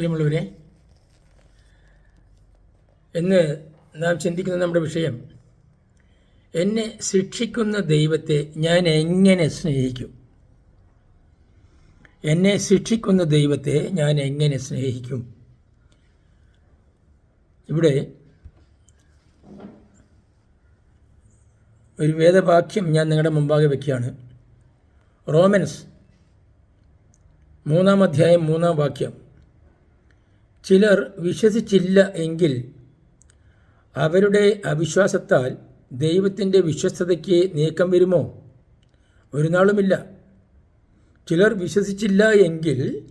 പ്രിയമുള്ളവരെ എന്ന് നാം ചിന്തിക്കുന്ന നമ്മുടെ വിഷയം എന്നെ ശിക്ഷിക്കുന്ന ദൈവത്തെ ഞാൻ എങ്ങനെ സ്നേഹിക്കും? എന്നെ ശിക്ഷിക്കുന്ന ദൈവത്തെ ഞാൻ എങ്ങനെ സ്നേഹിക്കും? ഇവിടെ ഒരു വേദവാക്യം ഞാൻ നിങ്ങളുടെ മുമ്പാകെ വയ്ക്കുകയാണ് റോമൻസ് മൂന്നാം അധ്യായം മൂന്നാം വാക്യം. ചിലർ വിശ്വസിച്ചില്ല എങ്കിൽ അവരുടെ അവിശ്വാസത്താൽ ദൈവത്തിന്റെ വിശ്വസ്തതയ്ക്ക് നീക്കം വരുമോ? ഒരു നാളുമില്ല. ചിലർ വിശ്വസിച്ചില്ല എങ്കിൽ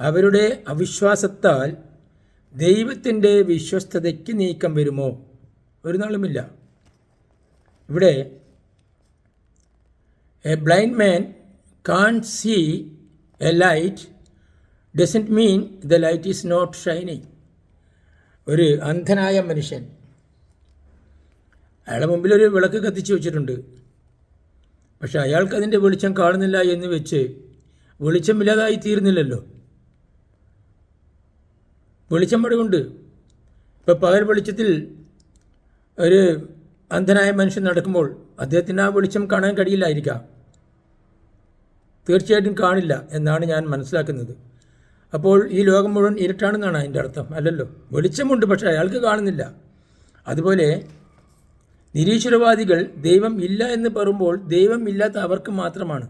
അവരുടെ അവിശ്വാസത്താൽ ദൈവത്തിന്റെ വിശ്വസ്തതയ്ക്ക് നീക്കം വരുമോ? ഒരു നാളുമില്ല. ഇവിടെ a blind man can see a light doesn't mean the light is not shining ഒരു അന്ധനായ മനുഷ്യൻ അയാളുടെ മുമ്പിൽ ഒരു വിളക്ക് കത്തിച്ച് വെച്ചിട്ടുണ്ട്. പക്ഷെ അയാൾക്ക് അതിന്റെ വെളിച്ചം കാണുന്നില്ല എന്ന് വെച്ച് വെളിച്ചമില്ലാതായി തീരുന്നില്ലല്ലോ. വെളിച്ചം പടവുണ്ട് ഇപ്പോൾ പകൽ വെളിച്ചത്തിൽ ഒരു അന്ധനായ മനുഷ്യൻ നടക്കുമ്പോൾ അദ്ദേഹത്തിന് ആ വെളിച്ചം കാണാൻ കഴിയില്ലായിരിക്കാം. തീർച്ചയായിട്ടും കാണില്ല എന്നാണ് ഞാൻ മനസ്സിലാക്കുന്നത്. അപ്പോൾ ഈ ലോകം മുഴുവൻ ഇരുട്ടാണെന്നാണ് അതിന്റെ അർത്ഥം. അല്ലല്ലോ? വെളിച്ചമുണ്ട് പക്ഷേ അയാൾക്ക് കാണുന്നില്ല. അതുപോലെ നിരീശ്വരവാദികൾ ദൈവം ഇല്ല എന്ന് പറയുമ്പോൾ ദൈവം ഇല്ലാത്ത അവർക്ക് മാത്രമാണ്.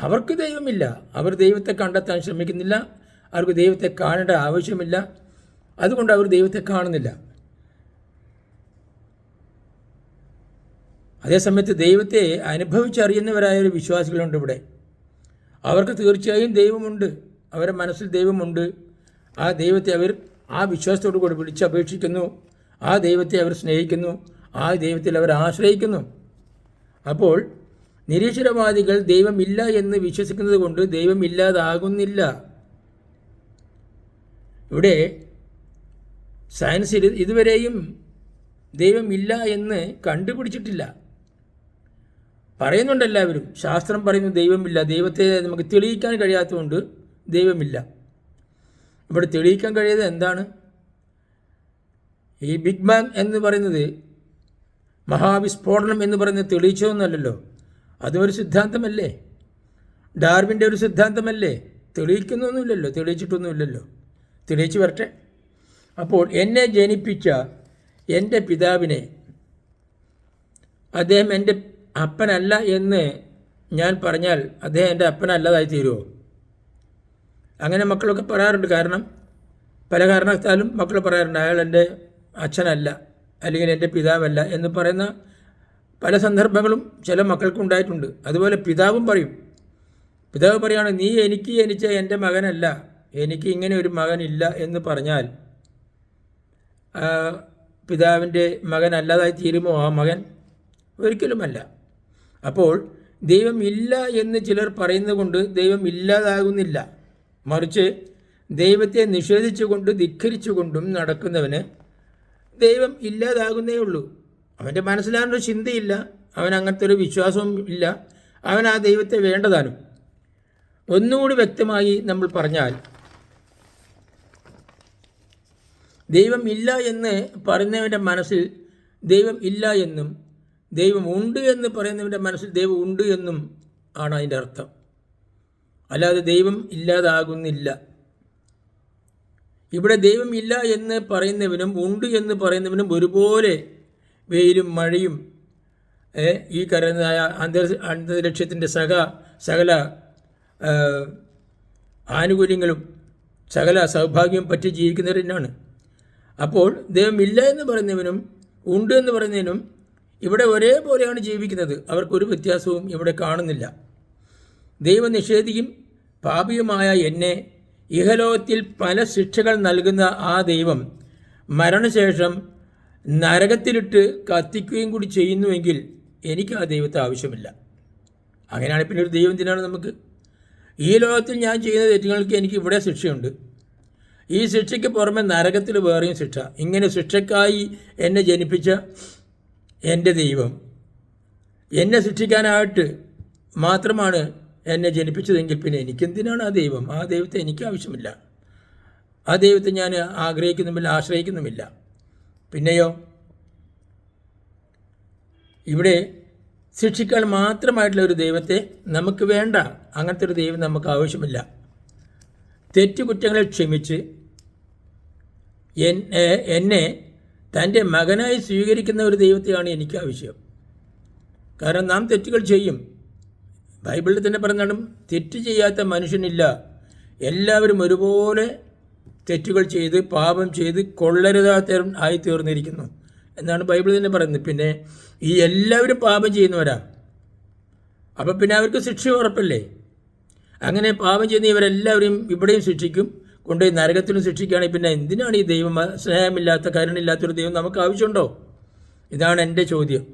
അവർക്ക് ദൈവമില്ല. അവർ ദൈവത്തെ കണ്ടെത്താൻ ശ്രമിക്കുന്നില്ല. അവർക്ക് ദൈവത്തെ കാണേണ്ട ആവശ്യമില്ല. അതുകൊണ്ട് അവർ ദൈവത്തെ കാണുന്നില്ല. അതേസമയത്ത് ദൈവത്തെ അനുഭവിച്ചറിയുന്നവരായ ഒരു വിശ്വാസികളുണ്ട് ഇവിടെ. അവർക്ക് തീർച്ചയായും ദൈവമുണ്ട്. അവരുടെ മനസ്സിൽ ദൈവമുണ്ട്. ആ ദൈവത്തെ അവർ ആ വിശ്വാസത്തോടു കൂടി വിളിച്ചപേക്ഷിക്കുന്നു ആ ദൈവത്തെ അവർ സ്നേഹിക്കുന്നു. ആ ദൈവത്തിൽ അവർ ആശ്രയിക്കുന്നു. അപ്പോൾ നിരീശ്വരവാദികൾ ദൈവമില്ല എന്ന് വിശ്വസിക്കുന്നത് കൊണ്ട് ദൈവം ഇല്ലാതാകുന്നില്ല ഇവിടെ സയൻസിൽ ഇത് ഇതുവരെയും ദൈവമില്ല എന്ന് കണ്ടുപിടിച്ചിട്ടില്ല. പറയുന്നുണ്ട് എല്ലാവരും. ശാസ്ത്രം പറയുന്നു ദൈവമില്ല. ദൈവത്തെ നമുക്ക് തെളിയിക്കാൻ കഴിയാത്തതുകൊണ്ട് ദൈവമില്ല. ഇവിടെ തെളിയിക്കാൻ കഴിയുന്നത് എന്താണ്? ഈ ബിഗ് ബാങ് എന്ന് പറയുന്നത് മഹാവിസ്ഫോടനം എന്ന് പറയുന്നത് തെളിയിച്ചതൊന്നല്ലല്ലോ അതും ഒരു സിദ്ധാന്തമല്ലേ? ഡാർവിന്റെ ഒരു സിദ്ധാന്തമല്ലേ? തെളിയിക്കുന്നൊന്നുമില്ലല്ലോ തെളിയിച്ചിട്ടൊന്നുമില്ലല്ലോ. തെളിയിച്ച് വരട്ടെ. അപ്പോൾ എന്നെ ജനിപ്പിച്ച എന്റെ പിതാവിനെ അദ്ദേഹം എന്റെ അപ്പനല്ല എന്ന് ഞാൻ പറഞ്ഞാൽ അദ്ദേഹം എന്റെ അപ്പനല്ലതായി തീരുമോ അങ്ങനെ മക്കളൊക്കെ പറയാറുണ്ട്. കാരണം പല കാരണത്താലും മക്കൾ പറയാറുണ്ട് അയാൾ എന്റെ അച്ഛനല്ല അല്ലെങ്കിൽ എന്റെ പിതാവല്ല എന്ന് പറയുന്ന പല സന്ദർഭങ്ങളും ചില മക്കൾക്കുണ്ടായിട്ടുണ്ട്. അതുപോലെ പിതാവും പറയും പിതാവ് പറയുകയാണ് നീ എനിക്ക് ജനിച്ച എന്റെ മകനല്ല എനിക്ക് ഇങ്ങനെ ഒരു മകനില്ല എന്ന് പറഞ്ഞാൽ പിതാവിന്റെ മകൻ അല്ലാതായി തീരുമോ? ആ മകൻ ഒരിക്കലുമല്ല. അപ്പോൾ ദൈവം ഇല്ല എന്ന് ചിലർ പറയുന്നത് കൊണ്ട് ദൈവം ഇല്ലാതാകുന്നില്ല. മറിച്ച് ദൈവത്തെ നിഷേധിച്ചുകൊണ്ട് ധിഖരിച്ചുകൊണ്ടും നടക്കുന്നവന് ദൈവം ഇല്ലാതാകുന്നേ ഉള്ളൂ. അവന്റെ മനസ്സിലാകുന്ന ചിന്തയില്ല. അവൻ അങ്ങനത്തെ ഒരു വിശ്വാസവും ഇല്ല. അവൻ ആ ദൈവത്തെ വേണ്ടതാനും. ഒന്നുകൂടി വ്യക്തമായി നമ്മൾ പറഞ്ഞാൽ ദൈവം ഇല്ല എന്ന് പറയുന്നവന്റെ മനസ്സിൽ ദൈവം ഇല്ല എന്നും ദൈവം ഉണ്ട് എന്ന് പറയുന്നവന്റെ മനസ്സിൽ ദൈവം ഉണ്ട് എന്നും ആണ് അതിന്റെ അർത്ഥം. അല്ലാതെ ദൈവം ഇല്ലാതാകുന്നില്ല. ഇവിടെ ദൈവം ഇല്ല എന്ന് പറയുന്നവനും ഉണ്ട് എന്ന് പറയുന്നവനും ഒരുപോലെ വെയിലും മഴയും ഈ കരുന്നതായ അന്തർ അന്തരീക്ഷത്തിന്റെ സക സകല ആനുകൂല്യങ്ങളും സകല സൗഭാഗ്യവും പറ്റി ജീവിക്കുന്നവരെന്നാണ് അപ്പോൾ ദൈവം ഇല്ല എന്ന് പറയുന്നവനും ഉണ്ട് എന്ന് പറയുന്നതിനും ഇവിടെ ഒരേപോലെയാണ് ജീവിക്കുന്നത്. അവർക്കൊരു വ്യത്യാസവും ഇവിടെ കാണുന്നില്ല. ദൈവം ദൈവനിഷേധിയും പാപിയുമായ എന്നെ ഇഹലോകത്തിൽ പല ശിക്ഷകൾ നൽകുന്ന ആ ദൈവം മരണശേഷം നരകത്തിലിട്ട് കത്തിക്കുകയും കൂടി ചെയ്യുന്നുവെങ്കിൽ എനിക്ക് ആ ദൈവത്തെ ആവശ്യമില്ല. അങ്ങനെയാണ് പിന്നെ ഒരു ദൈവം തന്നെയാണ് നമുക്ക്? ഈ ലോകത്തിൽ ഞാൻ ചെയ്യുന്ന തെറ്റുകൾക്ക് എനിക്ക് ഇവിടെ ശിക്ഷയുണ്ട്. ഈ ശിക്ഷയ്ക്ക് പുറമെ നരകത്തിൽ വേറെയും ശിക്ഷ. ഇങ്ങനെ ശിക്ഷയ്ക്കായി എന്നെ ജനിപ്പിച്ച എന്റെ ദൈവം എന്നെ ശിക്ഷിക്കാനായിട്ട് മാത്രമാണ് എന്നെ ജനിപ്പിച്ചതെങ്കിൽ പിന്നെ എനിക്കെന്തിനാണ് ആ ദൈവം? ആ ദൈവത്തെ എനിക്ക് ആവശ്യമില്ല. ആ ദൈവത്തെ ഞാൻ ആഗ്രഹിക്കുന്നുമില്ല ആശ്രയിക്കുന്നുമില്ല. പിന്നെയോ ഇവിടെ ശിക്ഷിക്കാൻ മാത്രമായിട്ടുള്ള ഒരു ദൈവത്തെ നമുക്ക് വേണ്ട. അങ്ങനത്തെ ഒരു ദൈവം നമുക്ക് ആവശ്യമില്ല. തെറ്റുകുറ്റങ്ങളെ ക്ഷമിച്ച് എന്നെ തന്റെ മകനായി സ്വീകരിക്കുന്ന ഒരു ദൈവത്തെയാണ് എനിക്ക് ആവശ്യം. കാരണം നാം തെറ്റുകൾ ചെയ്യും. ബൈബിളിൽ തന്നെ പറഞ്ഞാലും തെറ്റ് ചെയ്യാത്ത മനുഷ്യനില്ല. എല്ലാവരും ഒരുപോലെ തെറ്റുകൾ ചെയ്ത് പാപം ചെയ്ത് കൊള്ളരുതാത്ത ആയി തീർന്നിരിക്കുന്നു എന്നാണ് ബൈബിൾ തന്നെ പറയുന്നത്. പിന്നെ ഈ എല്ലാവരും പാപം ചെയ്യുന്നവരാ. അപ്പം പിന്നെ അവർക്ക് ശിക്ഷ ഉറപ്പല്ലേ? അങ്ങനെ പാപം ചെയ്യുന്ന ഇവരെല്ലാവരും ഇവിടെയും ശിക്ഷിക്കും. കൊണ്ടുപോയി നരകത്തിലും ശിക്ഷിക്കുകയാണെങ്കിൽ പിന്നെ എന്തിനാണ് ഈ ദൈവം സ്നേഹമില്ലാത്ത കരുണില്ലാത്തൊരു ദൈവം നമുക്ക് ആവശ്യമുണ്ടോ? ഇതാണ് എന്റെ ചോദ്യം.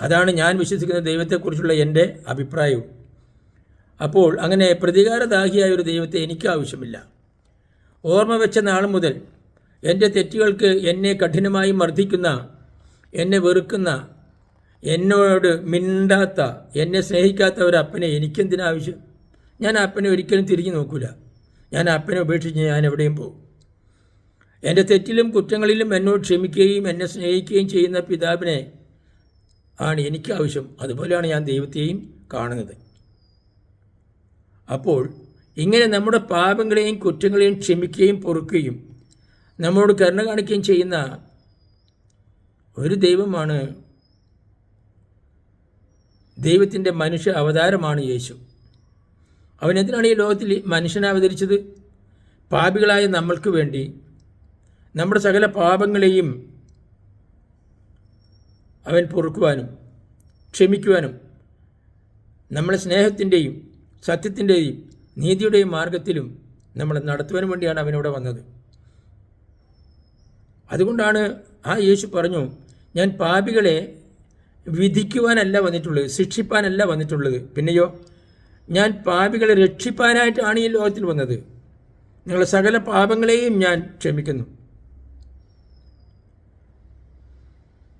അതാണ് ഞാൻ വിശ്വസിക്കുന്ന ദൈവത്തെക്കുറിച്ചുള്ള എന്റെ അഭിപ്രായവും. അപ്പോൾ അങ്ങനെ പ്രതികാരദാഹിയായ ഒരു ദൈവത്തെ എനിക്ക് ആവശ്യമില്ല. ഓർമ്മ വെച്ച നാൾ മുതൽ എന്റെ തെറ്റുകൾക്ക് എന്നെ കഠിനമായി മർദ്ദിക്കുന്ന എന്നെ വെറുക്കുന്ന എന്നോട് മിണ്ടാത്ത എന്നെ സ്നേഹിക്കാത്ത ഒരു അപ്പനെ എനിക്കെന്തിനാവശ്യം ഞാൻ അപ്പനെ ഒരിക്കലും തിരിഞ്ഞു നോക്കൂല. ഞാൻ അപ്പനെ ഉപേക്ഷിച്ച് ഞാൻ എവിടെയും പോകും. എന്റെ തെറ്റിലും കുറ്റങ്ങളിലും എന്നോട് ക്ഷമിക്കുകയും എന്നെ സ്നേഹിക്കുകയും ചെയ്യുന്ന പിതാവിനെ ആണ് എനിക്ക് ആവശ്യം അതുപോലെയാണ് ഞാൻ ദൈവത്തെയും കാണുന്നത്. അപ്പോൾ ഇങ്ങനെ നമ്മുടെ പാപങ്ങളെയും കുറ്റങ്ങളെയും ക്ഷമിക്കുകയും പൊറുക്കുകയും നമ്മോട് കരുണ കാണിക്കുകയും ചെയ്യുന്ന ഒരു ദൈവമാണ് ദൈവത്തിന്റെ മനുഷ്യ അവതാരമാണ് യേശു. അവൻ എന്തിനാണ് ഈ ലോകത്തിൽ മനുഷ്യനെ അവതരിച്ചത്? പാപികളായ നമ്മൾക്ക് വേണ്ടി നമ്മുടെ സകല പാപങ്ങളെയും അവൻ പൊറുക്കുവാനും ക്ഷമിക്കുവാനും നമ്മളെ സ്നേഹത്തിന്റെയും സത്യത്തിന്റെയും നീതിയുടെയും മാർഗത്തിലും നമ്മളെ നടത്തുവാനും വേണ്ടിയാണ് അവനിവിടെ വന്നത്. അതുകൊണ്ടാണ് ആ യേശു പറഞ്ഞു ഞാൻ പാപികളെ വിധിക്കുവാനല്ല വന്നിട്ടുള്ളത് ശിക്ഷിപ്പാനല്ല വന്നിട്ടുള്ളത്. പിന്നെയോ ഞാൻ പാപികളെ രക്ഷിപ്പാനായിട്ടാണ് ഈ ലോകത്തിൽ വന്നത്. നിങ്ങളുടെ സകല പാപങ്ങളെയും ഞാൻ ക്ഷമിക്കുന്നു.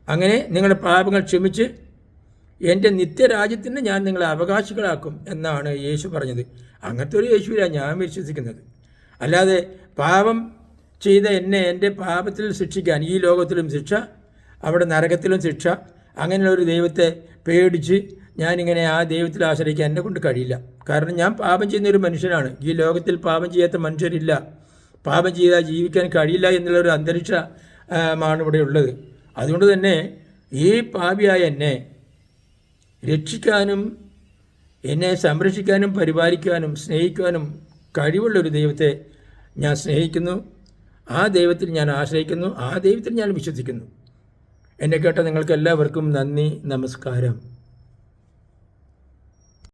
അങ്ങനെ നിങ്ങളുടെ പാപങ്ങൾ ക്ഷമിച്ച് എന്റെ നിത്യരാജ്യത്തിന് ഞാൻ നിങ്ങളെ അവകാശികളാക്കും എന്നാണ് യേശു പറഞ്ഞത്. അങ്ങനത്തെ ഒരു യേശുവിലാണ് ഞാൻ വിശ്വസിക്കുന്നത്. അല്ലാതെ പാപം ചെയ്ത എന്നെ എന്റെ പാപത്തിൽ ശിക്ഷിക്കാൻ ഈ ലോകത്തിലും ശിക്ഷ അവിടെ നരകത്തിലും ശിക്ഷ അങ്ങനെയുള്ള ഒരു ദൈവത്തെ പേടിച്ച് ഞാനിങ്ങനെ ആ ദൈവത്തിൽ ആശ്രയിക്കാൻ എന്നെ കൊണ്ട് കഴിയില്ല. കാരണം ഞാൻ പാപം ചെയ്യുന്ന ഒരു മനുഷ്യനാണ്. ഈ ലോകത്തിൽ പാപം ചെയ്യാത്ത മനുഷ്യരില്ല. പാപം ചെയ്താൽ ജീവിക്കാൻ കഴിയില്ല എന്നുള്ളൊരു അന്തരീക്ഷമാണ് ഇവിടെ ഉള്ളത്. അതുകൊണ്ട് തന്നെ ഈ പാപിയായ എന്നെ രക്ഷിക്കാനും എന്നെ സംരക്ഷിക്കാനും പരിപാലിക്കാനും സ്നേഹിക്കാനും കഴിവുള്ളൊരു ദൈവത്തെ ഞാൻ സ്നേഹിക്കുന്നു. ആ ദൈവത്തിൽ ഞാൻ ആശ്രയിക്കുന്നു. ആ ദൈവത്തിൽ ഞാൻ വിശ്വസിക്കുന്നു. എന്നെ കേട്ട നിങ്ങൾക്ക് എല്ലാവർക്കും നന്ദി നമസ്കാരം.